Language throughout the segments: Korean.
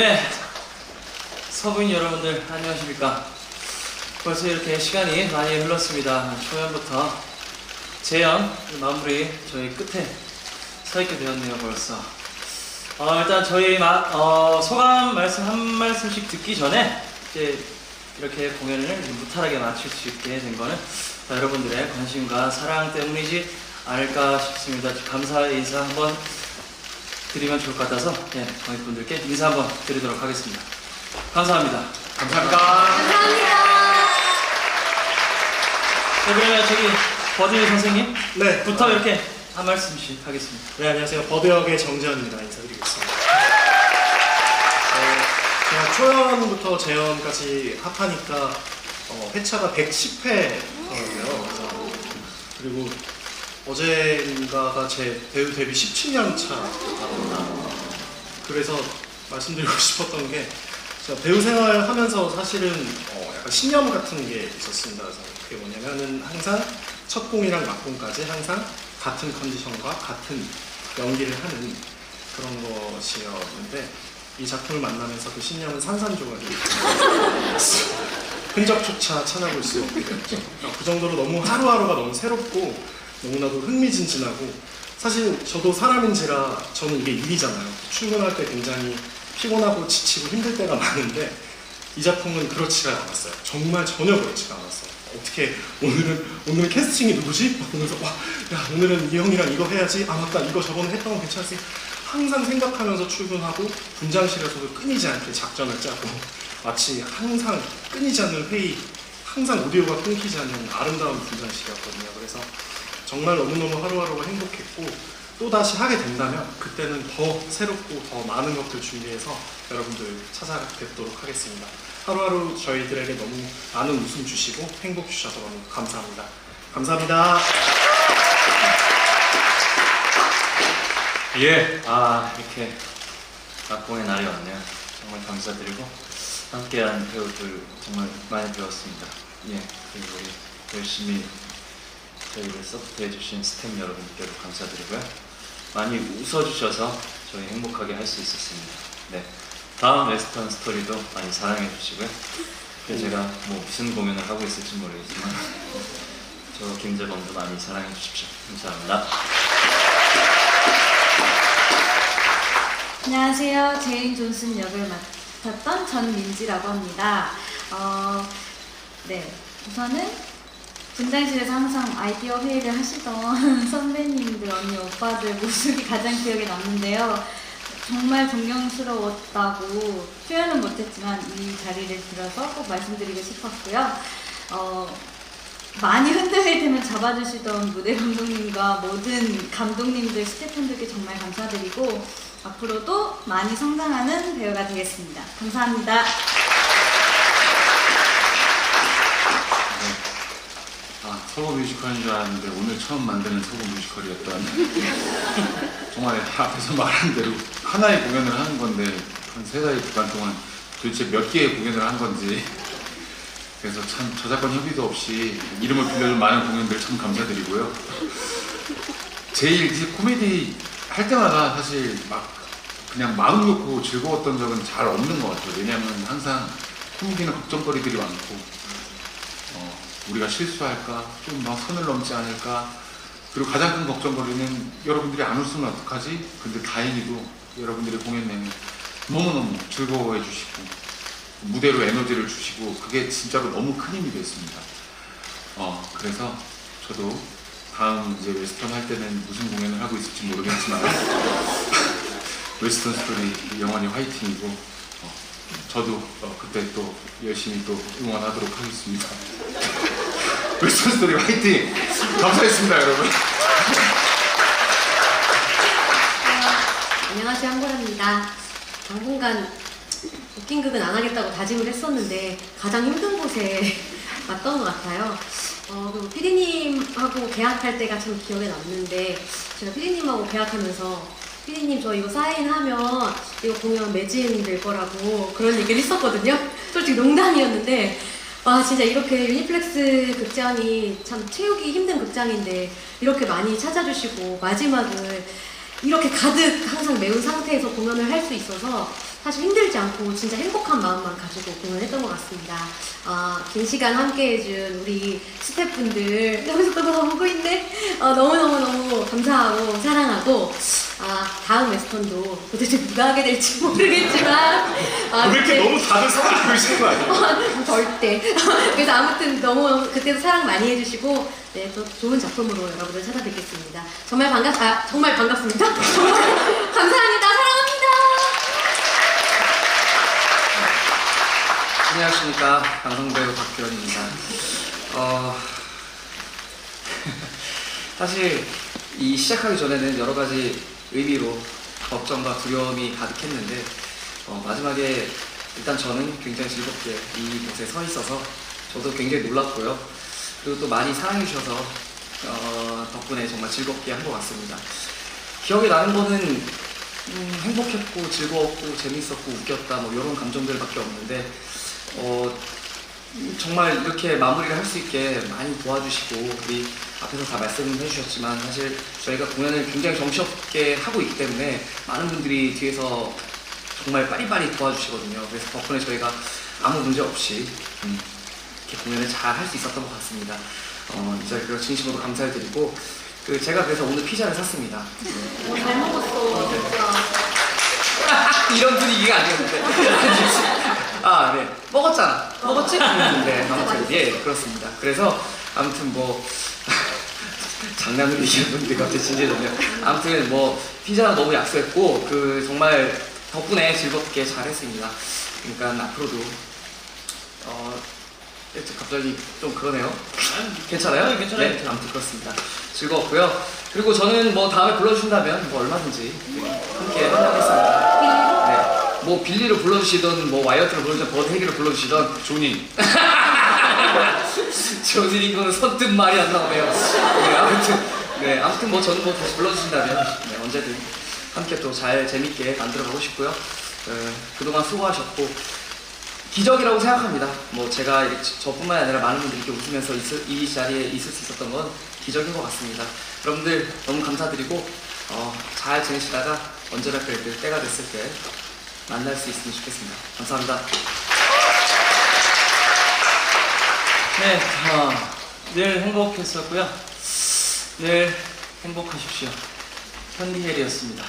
네, 서부인 여러분들 안녕하십니까? 벌써 이렇게 시간이 많이 흘렀습니다. 초연부터 재연 마무리 저희 끝에 서 있게 되었네요 벌써. 어, 일단 저희 마, 어, 소감 말씀 한 말씀씩 듣기 전에 이제 이렇게 공연을 무탈하게 마칠 수 있게 된 거는 다 여러분들의 관심과 사랑 때문이지 않을까 싶습니다. 감사의 인사 한번 드리면 좋을 것 같아서 네, 관객분들께 인사 한번 드리도록 하겠습니다. 감사합니다. 감사합니다. 네, 그러면 저기 버드니 선생님 네, 부터 이렇게 한 말씀씩 하겠습니다. 네, 안녕하세요. 버드역의 정재현입니다. 인사드리겠습니다. 어, 제가 초연부터 재연까지 합하니까 어, 회차가 110회더라고요. 그래서 그리고 어제인가가 제 배우 데뷔 17년 차입니다. 그래서 말씀드리고 싶었던 게 제가 배우 생활 하면서 사실은 어, 약간 신념 같은 게 있었습니다. 그래서 그게 뭐냐면은 항상 첫 공이랑 막공까지 항상 같은 컨디션과 같은 연기를 하는 그런 것이었는데 이 작품을 만나면서 그 신념은 산산조각이 흔적조차 찾아볼 수 없게 되었죠. 그러니까 그 정도로 너무 하루하루가 너무 새롭고 너무나도 흥미진진하고 사실 저도 사람인지라 저는 이게 일이잖아요. 출근할 때 굉장히 피곤하고 지치고 힘들 때가 많은데 이 작품은 그렇지가 않았어요. 정말 전혀 그렇지가 않았어요. 어떻게 오늘은 오늘은 캐스팅이 누구지? 막 보면서 와, 야 오늘은 이 형이랑 이거 해야지. 아 맞다, 이거 저번에 했던 거 괜찮았어. 항상 생각하면서 출근하고 분장실에서도 끊이지 않게 작전을 짜고 마치 항상 끊이지 않는 회의, 항상 오디오가 끊기지 않는 아름다운 분장실이었거든요. 그래서 정말 너무너무 하루하루가 행복했고 또 다시 하게 된다면 그때는 더 새롭고 더 많은 것들 준비해서 여러분들 찾아뵙도록 하겠습니다. 하루하루 저희들에게 너무 많은 웃음 주시고 행복 주셔서 너무 감사합니다. 감사합니다. 예, 아 이렇게 낙공의 날이 왔네요. 정말 감사드리고 함께한 배우들 정말 많이 배웠습니다. 예, 그리고 우리 열심히 저희를 서포트해 주신 스태프 여러분들께도 감사드리고요. 많이 웃어주셔서 저희 행복하게 할 수 있었습니다. 네, 다음 웨스턴 스토리도 많이 사랑해 주시고요. 그래서 제가 뭐 무슨 공연을 하고 있을지 모르겠지만 저 김재범도 많이 사랑해 주십시오. 감사합니다. 안녕하세요. 제인 존슨 역을 맡았던 전민지라고 합니다. 어, 네. 우선은 분장실에서 항상 아이디어 회의를 하시던 선배님들, 언니, 오빠들 모습이 가장 기억에 남는데요. 정말 존경스러웠다고 표현은 못했지만 이 자리를 빌어서 꼭 말씀드리고 싶었고요. 어, 많이 흔들릴 때면 잡아주시던 무대 감독님과 모든 감독님들, 스태프분들께 정말 감사드리고 앞으로도 많이 성장하는 배우가 되겠습니다. 감사합니다. 아, 서브 뮤지컬인 줄 알았는데 오늘 처음 만드는 서브 뮤지컬이었던 정말 앞에서 말한 대로 하나의 공연을 하는 건데 한 세 달의 기간 동안 도대체 몇 개의 공연을 한 건지. 그래서 참 저작권 협의도 없이 이름을 빌려준 많은 공연들 참 감사드리고요. 제일 이제 코미디 할 때마다 사실 막 그냥 마음 놓고 즐거웠던 적은 잘 없는 것 같아요. 왜냐하면 항상 숨기는 걱정거리들이 많고. 어, 우리가 실수할까, 좀 막 선을 넘지 않을까, 그리고 가장 큰 걱정거리는 여러분들이 안 웃으면 어떡하지? 근데 다행히도 여러분들의 공연 내내 너무너무 즐거워해 주시고, 무대로 에너지를 주시고, 그게 진짜로 너무 큰 힘이 됐습니다. 어, 그래서 저도 다음 이제 웨스턴 할 때는 무슨 공연을 하고 있을지 모르겠지만, 웨스턴 스토리 영원히 화이팅이고, 어, 저도 어, 그때 또 열심히 또 응원하도록 하겠습니다. 웨스턴 스토리 화이팅! 감사했습니다, 여러분. 안녕하세요 한보라입니다. 당분간 웃긴 극은 안 하겠다고 다짐을 했었는데 가장 힘든 곳에 왔던 것 같아요. 어, 그리고 피디님하고 계약할 때가 참 기억에 남는데 제가 피디님하고 계약하면서 피디님 저 이거 사인하면 이거 공연 매진 될 거라고 그런 얘기를 했었거든요. 솔직히 농담이었는데 와 진짜 이렇게 유니플렉스 극장이 참 채우기 힘든 극장인데 이렇게 많이 찾아주시고 마지막을 이렇게 가득 항상 메운 상태에서 공연을 할 수 있어서 사실 힘들지 않고 진짜 행복한 마음만 가지고 공연했던 것 같습니다. 아, 긴 시간 함께 해준 우리 스태프분들 여기서 또 보고 있네. 어, 너무너무너무 감사하고 사랑하고 아, 다음 웨스턴도 도대체 누가 하게 될지 모르겠지만 아, 왜 이렇게 그때- 너무 다들 사랑을 보이시는 거 아니에요? 절대. 그래서 아무튼 너무 그때도 사랑 많이 해주시고 네, 또 좋은 작품으로 여러분들 찾아뵙겠습니다. 정말 반갑, 아, 정말 반갑습니다. 정말 감사합니다. 사랑합니다. 안녕하십니까 방송배우 박규현입니다. 어 사실 이 시작하기 전에는 여러 가지 의미로 걱정과 두려움이 가득했는데 어, 마지막에 일단 저는 굉장히 즐겁게 이곳에 서 있어서 저도 굉장히 놀랐고요. 그리고 또 많이 사랑해 주셔서 어, 덕분에 정말 즐겁게 한 것 같습니다. 기억에 나는 거는 음, 행복했고 즐거웠고 재밌었고 웃겼다 뭐 이런 감정들밖에 없는데 어, 음, 정말 이렇게 마무리를 할 수 있게 많이 도와주시고 우리 앞에서 다 말씀해 주셨지만 사실 저희가 공연을 굉장히 정신없게 하고 있기 때문에 많은 분들이 뒤에서 정말 빠리빠리 도와주시거든요. 그래서 덕분에 저희가 아무 문제 없이 음, 이렇게 공연을 잘 할 수 있었던 것 같습니다. 어, 이 자리로 진심으로 감사를 드리고 그 제가 그래서 오늘 피자를 샀습니다. 오, 잘 먹었어. 진짜. 이런 분위기가 아니었는데. 아, 네. 먹었잖아. 먹었지? 네, 아무튼, 예, 그렇습니다. 그래서, 아무튼 뭐, 장난으로 얘기했는데 갑자기 진지해졌네요. 아무튼 뭐, 피자 너무 약속했고, 그, 정말 덕분에 즐겁게 잘 했습니다. 그러니까 앞으로도, 어, 예, 갑자기 좀 그러네요. 괜찮아요? 네, 괜찮아요. 네, 아무튼 그렇습니다. 즐거웠고요. 그리고 저는 뭐 다음에 불러주신다면 뭐 얼마든지 함께 하겠습니다. 네. 뭐 빌리로 불러주시던 뭐 와이어트로 불러주시던 버드 헤기로 불러주시던 조니 저들인 거는 선뜻 말이 안 나오네요. 네, 아무튼 네, 아무튼 뭐 저는 뭐 다시 불러주신다면 네, 언제든 함께 또 잘 재밌게 만들어가고 싶고요. 어, 그동안 수고하셨고 기적이라고 생각합니다. 뭐 제가 이렇게 저뿐만 아니라 많은 분들이 이렇게 웃으면서 있을, 이 자리에 있을 수 있었던 건 기적인 것 같습니다. 여러분들 너무 감사드리고 어, 잘 지내시다가 언제나 그래도 때가 됐을 때 만날 수 있으면 좋겠습니다. 감사합니다. 네, 어, 늘 행복했었고요. 늘 행복하십시오. 현디헬이었습니다.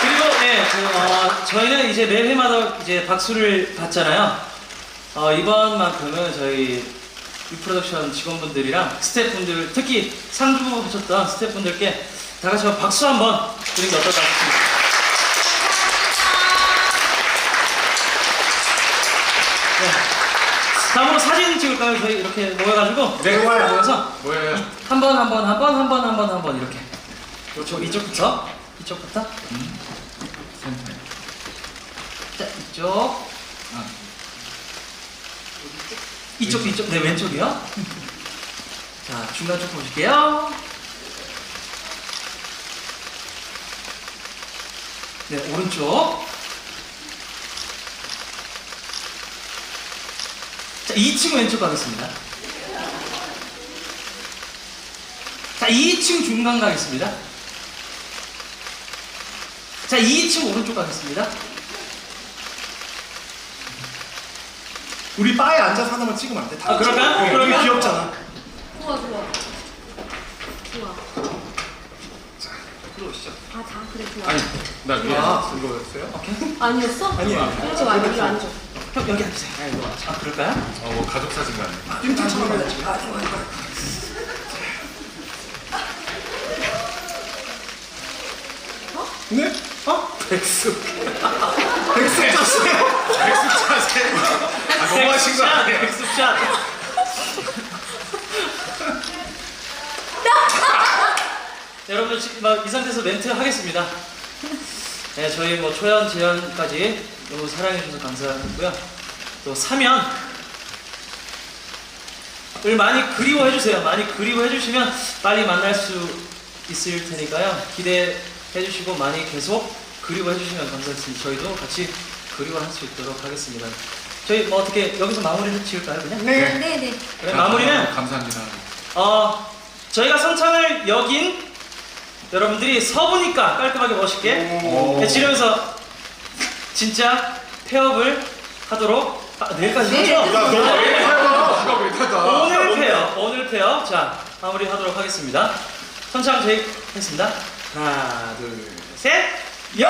그리고 네, 그, 어, 저희는 이제 매 회마다 이제 박수를 받잖아요. 어, 이번만큼은 저희 유프로덕션 직원분들이랑 스태프분들, 특히 상주 하셨던 스태프분들께 다 같이 박수 한번 드리는 게 어떨까 싶습니다. 네. 다음으로 사진 찍을까요? 저희 이렇게 모여가지고 네. 모여서 뭐예요? 한 번 한 번 한 번 한 번 한 번 한 번 이렇게 그렇죠 이쪽부터 이쪽부터 센터 자 이쪽 아. 이쪽 이쪽 네 왼쪽이요 자 중간 쪽 보실게요 네 오른쪽 자 2층 왼쪽 가겠습니다 자 2층 중간 가겠습니다 자 2층 오른쪽 가겠습니다 우리 바에 앉아서 하나만 찍으면 안 돼? 다 아, 그럴까요? 네, 그러면? 우리 귀엽잖아. 좋아, 좋아. 좋아. 들어오시죠 아, 다 그래, 좋아. 아니 나 위에 아, 이거였어요? 아니었어? 아니야. 그러지 마, 여기 앉아. 형 여기 앉으세요 아 그럴까요? 어뭐 가족 사진 같네 띵띵처럼 해야지. 네? 어? 백숙 백색 짰어요? 백숙 자세 아 너무 하신 거 아니에요? 백숙샷 여러분들 지금 막이 상태에서 멘트 하겠습니다 네 저희 뭐 초연 재연까지 너무 사랑해 주셔서 감사하고요. 또 사면 을 많이 그리워해 주세요. 많이 그리워해 주시면 빨리 만날 수 있을 테니까요. 기대해 주시고 많이 계속 그리워해 주시면 감사하겠습니다. 저희도 같이 그리워할 수 있도록 하겠습니다. 저희 뭐 어떻게 여기서 마무리를 지을까요 그냥? 네. 네, 네. 그래, 마무리는 감사합니다. 어 저희가 성찬을 여긴 여러분들이 서보니까 깔끔하게 멋있게 네, 지르면서 진짜 폐업을 하도록 아, 내일까지 내일. 하죠? 야, 너 네. 누가 왜타다 오늘 폐업, 오늘 폐업. 자, 마무리 하도록 하겠습니다. 선창 제이 했습니다. 하나, 둘, 셋. 여